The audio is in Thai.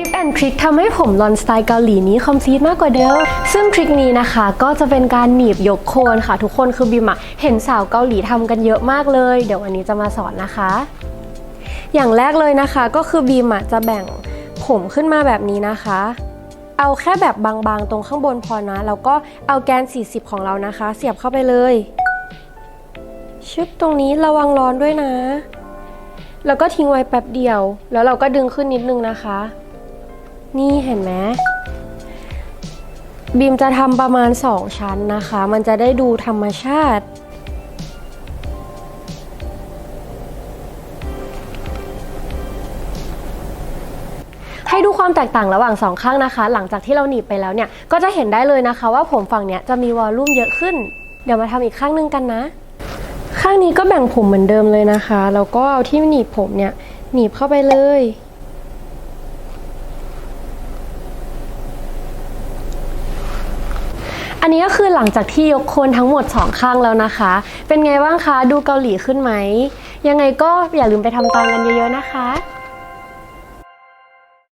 ทิปแอนทริคทำให้ผมลอนสไตล์เกาหลีนี้คอมพลีทมากกว่าเดิม ซึ่งทริคนี้นะคะ ก็จะเป็นการหนีบยกโคนค่ะ ทุกคนคือบิมอะเห็นสาวเกาหลีทำกันเยอะมากเลย เดี๋ยววันนี้จะมาสอนนะคะ อย่างแรกเลยนะคะก็คือบีมอะจะแบ่งผมขึ้นมาแบบนี้นะคะ เอาแค่แบบบางๆ ตรงข้างบนพอนะแล้วก็เอาแกน 40 ของเรานะคะ เสียบเข้าไปเลยชึบตรงนี้ระวังร้อนด้วยนะ แล้วก็ทิ้งไว้แป๊บเดียว แล้วเราก็ดึงขึ้นนิดนึงนะคะ นี่เห็นไหมบีมจะทำประมาณ 2 ชั้นนะคะ มันจะได้ดูธรรมชาติ ให้ดูความแตกต่างระหว่างสองข้างนะคะ หลังจากที่เราหนีบไปแล้วเนี่ย ก็จะเห็นได้เลยนะคะว่าผมฝั่งเนี้ยจะมีวอลลุ่มเยอะขึ้น เดี๋ยวมาทำอีกข้างนึงกันนะ ข้างนี้ก็แบ่งผมเหมือนเดิมเลยนะคะ แล้วก็เอาที่หนีบผมเนี่ยหนีบเข้าไปเลย อันนี้ก็คือหลังจากที่ยกโคนทั้งหมดสองข้างแล้วนะคะ เป็นไงบ้างคะ ดูเกาหลีขึ้นไหม ยังไงก็อย่าลืมไปทำตามกันเยอะๆนะคะ